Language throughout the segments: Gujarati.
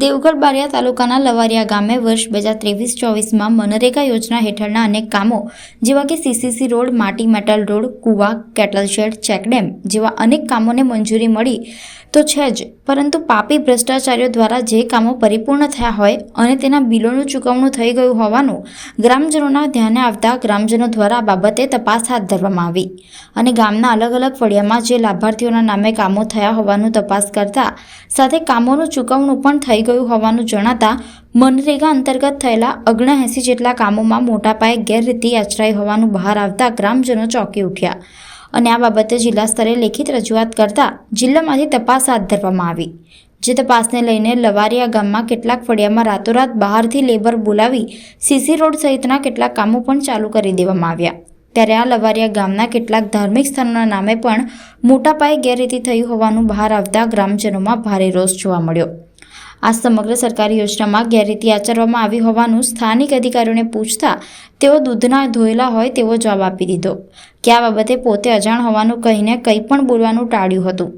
દેવગઢ બારિયા તાલુકાના લવારિયા ગામે વર્ષ બે હજાર ત્રેવીસ ચોવીસમાં મનરેગા યોજના હેઠળના અનેક કામો, જેવા કે સીસીસી રોડ, માટી મેટલ રોડ, કુવા કેટલ શેડ ચેકડેમ જેવા અનેક કામોને મંજૂરી મળી તો છે જ. પરંતુ પાપી ભ્રષ્ટાચારીઓ દ્વારા જે કામો પરિપૂર્ણ થયા હોય અને તેના બિલોનું ચૂકવણું થઈ ગયું હોવાનું ગ્રામજનોના ધ્યાને આવતા ગ્રામજનો દ્વારા બાબતે તપાસ હાથ ધરવામાં આવી. અને ગામના અલગ અલગ ફળિયામાં જે લાભાર્થીઓના નામે કામો થયા હોવાનું તપાસ કરતા સાથે કામોનું ચૂકવણું પણ થઈ ગયું હોવાનું જણાતા મનરેગા અંતર્ગત થયેલા ઓગણએંસી જેટલા કામોમાં મોટા પાયે ગેરરીતિ આચરાઈ હોવાનું બહાર આવતા ગ્રામજનો ચોંકી ઉઠ્યા. અને આ બાબતે જિલ્લા સ્તરે લેખિત રજૂઆત કરતા જિલ્લામાંથી તપાસ હાથ ધરવામાં આવી. જે તપાસને લઈને લવારિયા ગામમાં કેટલાક ફળિયામાં રાતોરાત બહારથી લેબર બોલાવી સીસી રોડ સહિતના કેટલાક કામો પણ ચાલુ કરી દેવામાં આવ્યા. ત્યારે આ લવારિયા ગામના કેટલાક ધાર્મિક સ્થાનોના નામે પણ મોટા પાયે ગેરરીતિ થઈ હોવાનું બહાર આવતા ગ્રામજનોમાં ભારે રોષ જોવા મળ્યો. આ સમગ્ર સરકારી યોજનામાં ગેરરીતિ આચરવામાં આવી હોવાનું સ્થાનિક અધિકારીઓને પૂછતા તેઓ દૂધના ધોયેલા હોય તેવો જવાબ આપી દીધો. કે આ બાબતે પોતે અજાણ હોવાનું કહીને કંઈ પણ બોલવાનું ટાળ્યું હતું.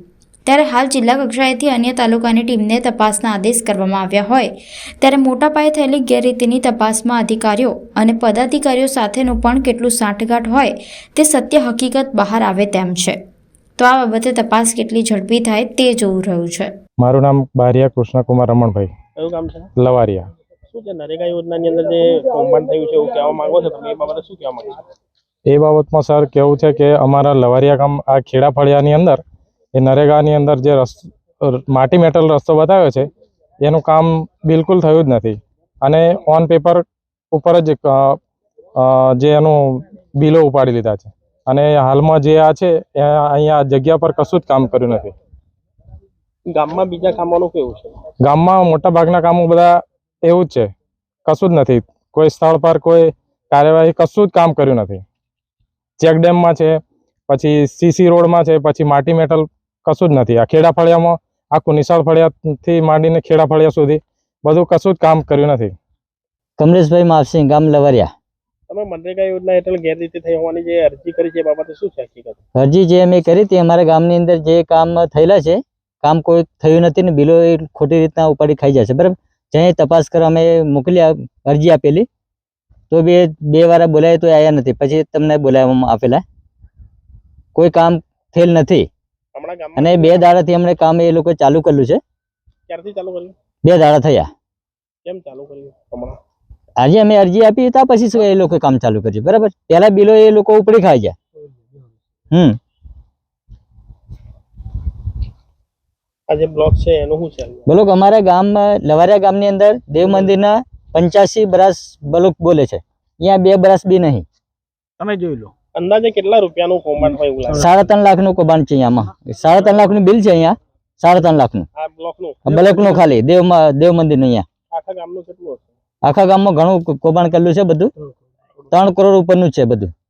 ત્યારે હાલ જિલ્લા કક્ષાએથી અન્ય તાલુકાની ટીમને તપાસના આદેશ કરવામાં આવ્યા હોય, ત્યારે મોટા પાયે થયેલી ગેરરીતિની તપાસમાં અધિકારીઓ અને પદાધિકારીઓ સાથેનું પણ કેટલું સાંઠગાંઠ હોય તે સત્ય હકીકત બહાર આવે તેમ છે. તો આ બાબતે તપાસ કેટલી ઝડપી થાય તે જોવું રહ્યું છે. મારું નામ બારિયા કૃષ્ણકુમાર રમણભાઈ. કયું છે? લવારિયા. શું છે નરેગા યોજનાની અંદર જે કૌભાંડ થયું છે એવું કહેવા માંગો છો તમે? એ બાબતે શું કહેવા માંગો છો? એ બાબતમાં સર કેવું છે કે અમારા લવારિયા ગામ આ ખેડા ફળિયાની અંદર એ નરેગાની અંદર જે રસ માટી મેટલ રસ્તો બતાવ્યો છે એનું કામ બિલકુલ થયું જ નથી. અને ઓન પેપર ઉપર જ જે એનું બિલો ઉપાડી લીધા છે. અને હાલમાં જે આ છે અહીંયા જગ્યા પર કશું જ કામ કર્યું નથી. ગામમાં બીજા કામોનું કેવું છે? ગામમાં મોટા ભાગના કામો બધા એવું જ છે. કશું જ નથી. કોઈ સ્થળ પર કોઈ કાર્યવાહી કશું જ કામ કર્યું નથી. ચેકડેમમાં છે પછી સીસી રોડમાં છે પછી માટી મેટલ કશું જ નથી. આ ખેડા ફળિયામાં આખું નિશાળ ફળિયાથી માંડીને ખેડા ફળિયા સુધી બધું કશું જ કામ કર્યું નથી. કમલેશભાઈ માવસિંહ ગામ લવરિયા. તમે મનરેગા યોજના હેઠળ ગેરરીતિ થઈ હોવાની જે અરજી કરી છે એ બાબતે શું છે હકીકત? અરજી જે અમે કરી હતી અમારા ગામની અંદર જે કામ થયેલા છે કામ કોઈ થયું નથી ને બિલો એ ખોટી રીતના ઉપાડી ખાઈ જાય છે. બરાબર? જ્યાં તપાસ કરવા અમે મોકલી અરજી આપેલી તો બે બે વાર બોલાય તો આવ્યા નથી. પછી તમને બોલાવવામાં આપેલા. કોઈ કામ થયેલ નથી. અને બે દાડાથી અમને કામ એ લોકો ચાલુ કરેલું છે. ક્યારથી ચાલુ કર્યું? બે દાડા થયા. કેમ ચાલુ કર્યું હમણાં? આજે અમે અરજી આપી હતા પછી શું એ લોકો કામ ચાલુ કર્યું બરાબર? પહેલા બિલો એ લોકો ઉપડી ખાઈ જાય. હમ. આ જે બ્લોક છે એનું શું છે? બોલો અમારા ગામમાં લવારિયા ગામની અંદર દેવ મંદિરના પંચ્યાસી બરાસ બલુક બોલે છે. અહીંયા બે બરાસ બી નહીં. તમે જોઈ લો. અંદાજે કેટલા રૂપિયાનું કૌભાંડ હોય એવું સાડા ત્રણ લાખનું કૌભાંડ છે અહીંયામાં સાડા ત્રણ લાખનું બિલ છે અહીંયા. સાડા ત્રણ લાખનું. આ બ્લોકનું? ખાલી. દેવ દેવ મંદિર અહીંયા. આખા ગામનું કેટલું આખા ગામમાં ઘણું કૌભાંડ કરેલું છે બધું. ત્રણ કરોડ ઉપરનું નું છે બધું.